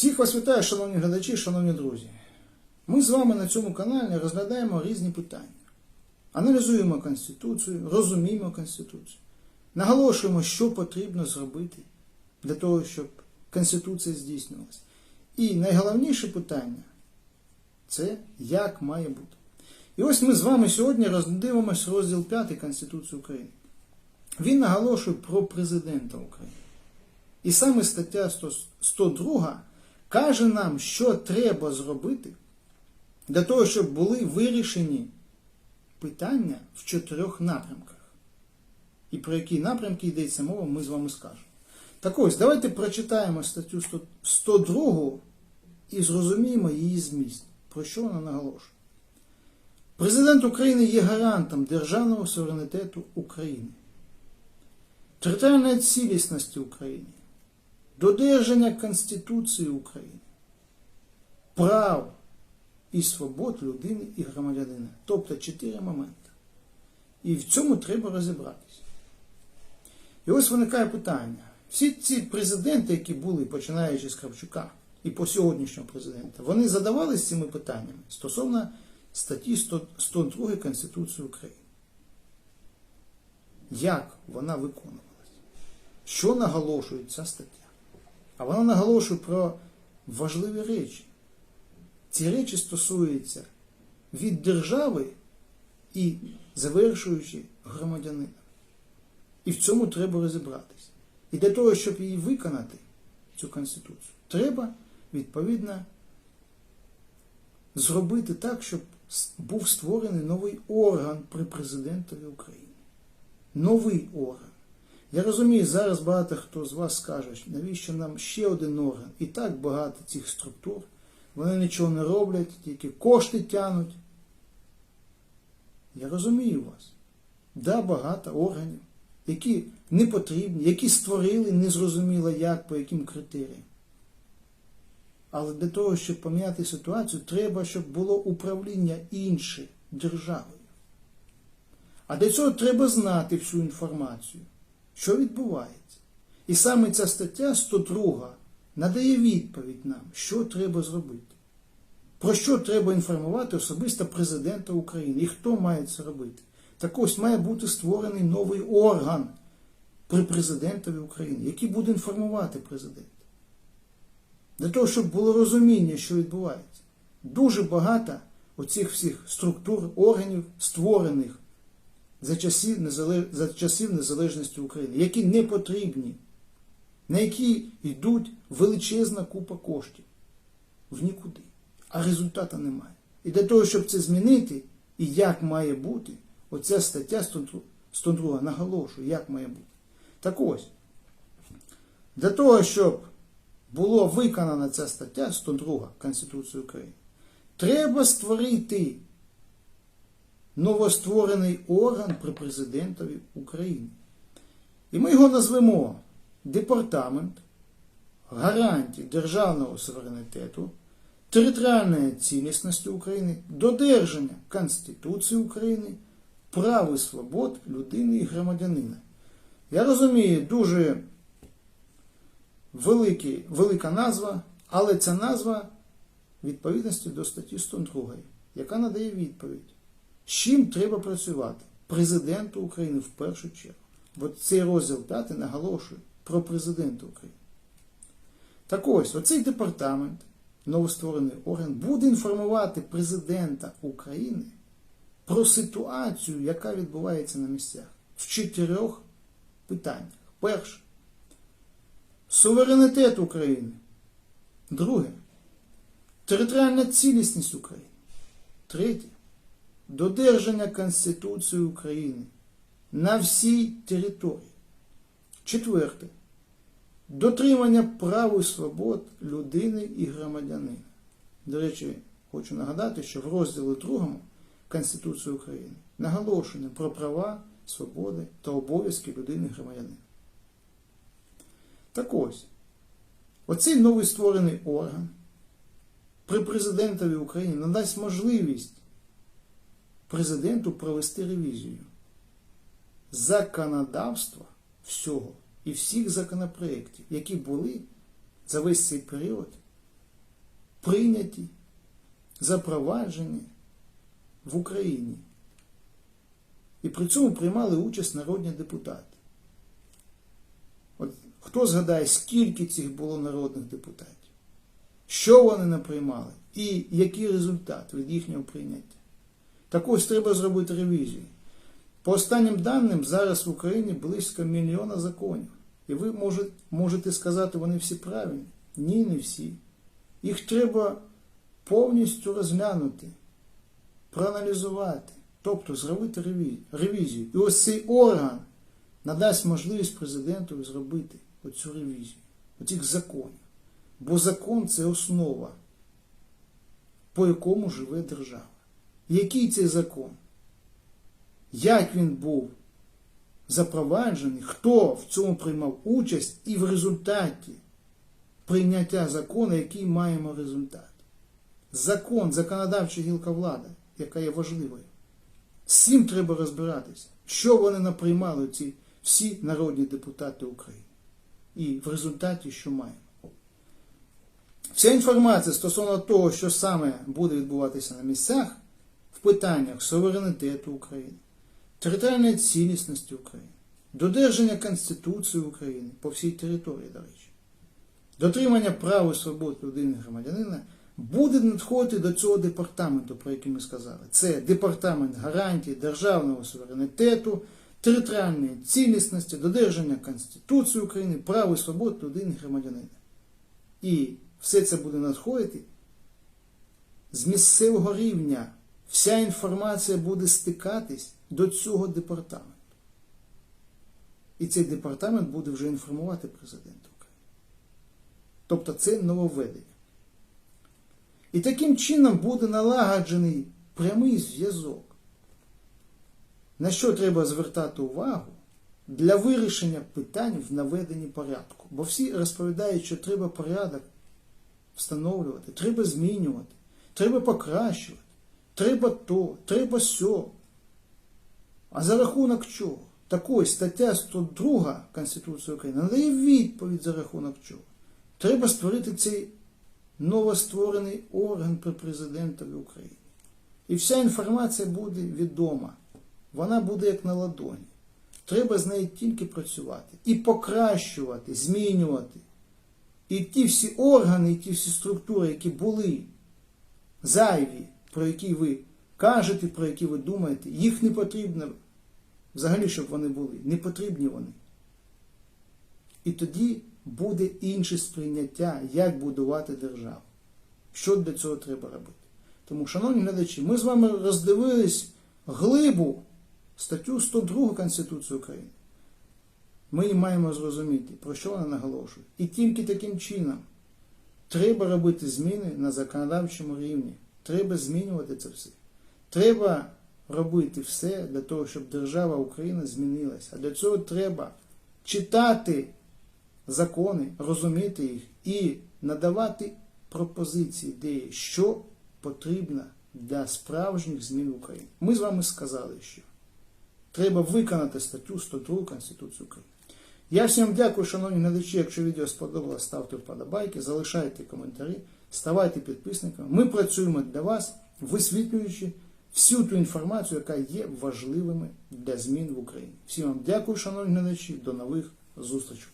Всіх вас вітаю, шановні глядачі, шановні друзі. Ми з вами на цьому каналі розглядаємо різні питання. Аналізуємо Конституцію, розуміємо Конституцію, наголошуємо, що потрібно зробити для того, щоб Конституція здійснювалася. І найголовніше питання це як має бути. І ось ми з вами сьогодні роздивимось розділ 5 Конституції України. Він наголошує про президента України. І саме стаття 102 каже нам, що треба зробити для того, щоб були вирішені питання в чотирьох напрямках. І про які напрямки йдеться мова, ми з вами скажемо. Так ось, давайте прочитаємо статтю 102 і зрозуміємо її зміст. Про що вона наголошує? Президент України є гарантом державного суверенітету України, територіальної цілісності України, додержання Конституції України, прав і свобод людини і громадянина. Тобто чотири моменти. І в цьому треба розібратися. І ось виникає питання. Всі ці президенти, які були, починаючи з Кравчука і по сьогоднішнього президента, вони задавалися цими питаннями стосовно статті 102 Конституції України. Як вона виконувалась? Що наголошує ця стаття? А вона наголошує про важливі речі. Ці речі стосуються від держави і завершуючи громадянина. І в цьому треба розібратися. І для того, щоб її виконати, цю Конституцію, треба, відповідно, зробити так, щоб був створений новий орган при президентові України. Новий орган. Я розумію, зараз багато хто з вас скаже, навіщо нам ще один орган? І так багато цих структур. Вони нічого не роблять, тільки кошти тянуть. Я розумію вас. Да, багато органів, які не потрібні, які створили незрозуміло як, по яким критеріям. Але для того, щоб поміняти ситуацію, треба, щоб було управління інше державою. А для цього треба знати всю інформацію, що відбувається. І саме ця стаття 102 надає відповідь нам, що треба зробити. Про що треба інформувати особисто президента України і хто має це робити. Так ось має бути створений новий орган при президентові України, який буде інформувати президента. Для того, щоб було розуміння, що відбувається. Дуже багато оцих всіх структур, органів, створених за часів, за часів незалежності України, які не потрібні, на які йдуть величезна купа коштів в нікуди, а результату немає. І для того, щоб це змінити, і як має бути, оця стаття 102 наголошує, як має бути. Так ось, для того, щоб була виконана ця стаття 102 Конституції України, треба створити новостворений орган при президентові України. І ми його назвемо Департамент гарантій державного суверенітету, територіальної цілісності України, додержання Конституції України, прав і свобод людини і громадянина. Я розумію, дуже великий, велика назва, але ця назва відповідності до статті 102, яка надає відповідь, чим треба працювати президенту України в першу чергу. Бо цей розділ 5 наголошує про президента України. Так ось, оцей департамент, новостворений орган, буде інформувати президента України про ситуацію, яка відбувається на місцях в чотирьох питаннях. Перше. Суверенітет України. Друге. Територіальна цілісність України. Третє. Додержання Конституції України на всій території. Четверте. Дотримання прав і свобод людини і громадянина. До речі, хочу нагадати, що в розділі 2 Конституції України наголошено про права, свободи та обов'язки людини і громадянина. Так ось, оцей новий створений орган при президентові України надасть можливість президенту провести ревізію законодавства всього і всіх законопроєктів, які були за весь цей період прийняті, запроваджені в Україні. І при цьому приймали участь народні депутати. От хто згадає, скільки цих було народних депутатів? Що вони не приймали? І який результат від їхнього прийняття? Так ось треба зробити ревізію. По останнім даним, зараз в Україні близько мільйона законів. І ви можете, сказати, вони всі правильні. Ні, не всі. Їх треба повністю розглянути, проаналізувати, тобто зробити ревізію. І ось цей орган надасть можливість президенту зробити оцю ревізію, оцих законів. Бо закон це основа, по якому живе держава. Який цей закон? Як він був запроваджений, хто в цьому приймав участь, і в результаті прийняття закону, який маємо результат. Закон, законодавча гілка влади, яка є важливою. З цим треба розбиратися, що вони наприймали ці всі народні депутати України. І в результаті що маємо. Вся інформація стосовно того, що саме буде відбуватися на місцях в питаннях суверенітету України, територіальної цілісності України, додержання Конституції України по всій території, до речі, дотримання прав і свобод людини громадянина буде надходити до цього департаменту, про який ми сказали. Це департамент гарантій державного суверенітету, територіальної цілісності, додержання Конституції України, прав і свобод людини громадянина. І все це буде надходити з місцевого рівня. Вся інформація буде стикатись до цього департаменту. І цей департамент буде вже інформувати президента України. Тобто це нововведення. І таким чином буде налагоджений прямий зв'язок. На що треба звертати увагу для вирішення питань в наведенні порядку. Бо всі розповідають, що треба порядок встановлювати, треба змінювати, треба покращувати, треба то, треба сьо. А за рахунок чого? Так ось стаття 102 Конституції України надає відповідь за рахунок чого. Треба створити цей новостворений орган при президентові України. І вся інформація буде відома. Вона буде як на ладоні. Треба з нею тільки працювати і покращувати, змінювати. І ті всі органи, і ті всі структури, які були зайві, про які ви кажете, про які ви думаєте, їх не потрібно взагалі, щоб вони були. Не потрібні вони. І тоді буде інше сприйняття, як будувати державу. Що для цього треба робити? Тому, шановні глядачі, ми з вами роздивились глибу статтю 102 Конституції України. Ми маємо зрозуміти, про що вона наголошує. І тільки таким чином треба робити зміни на законодавчому рівні. Треба змінювати це все. Треба робити все для того, щоб держава Україна змінилася. А для цього треба читати закони, розуміти їх і надавати пропозиції, ідеї, що потрібно для справжніх змін в Україні. Ми з вами сказали, що треба виконати статтю 102 Конституції України. Я всім дякую, шановні глядачі. Якщо відео сподобалось, ставте вподобайки, залишайте коментарі, ставайте підписниками. Ми працюємо для вас, висвітлюючи всю ту інформацію, яка є важливими для змін в Україні. Всім вам дякую, шановні глядачі, до нових зустрічей.